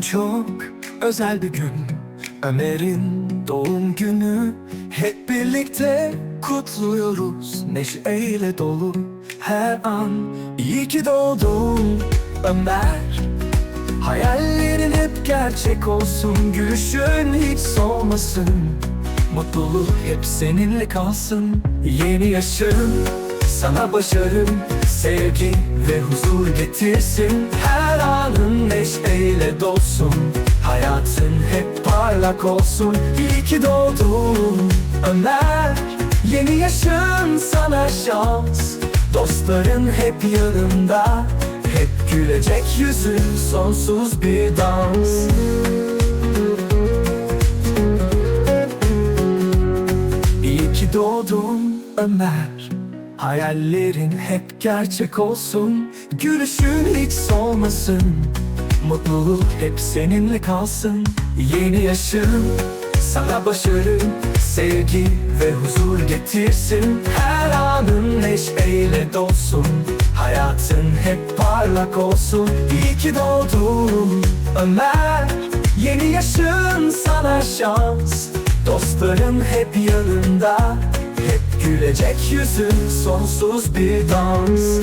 çok özel bir gün. Ömer'in doğum günü. Hep birlikte kutluyoruz. Neşeyle dolu her an. İyi ki doğdun Ömer. Hayallerin hep gerçek olsun. Gülüşün hiç solmasın Mutluluk hep seninle kalsın. Yeni yaşın sana başarı Sevgi ve huzur getirsin. Her anın neşeyle dolsun. Hayatın hep parlak olsun. İyi ki doğdun. Ömer Yeni yaşın sana şans. Dostların hep yanında. Hep gülecek yüzün sonsuz bir dans. İyi ki doğdun Ömer Hayallerin hep gerçek olsun Gülüşün hiç solmasın. Mutluluk hep seninle kalsın Yeni yaşın. Sana başarı Sevgi ve huzur getirsin. Her anın neşeyle dolsun Hayatın hep parlak olsun. İyi ki doğdun Ömer Yeni yaşın sana şans. Dostların hep yanında gülecek yüzün sonsuz bir dans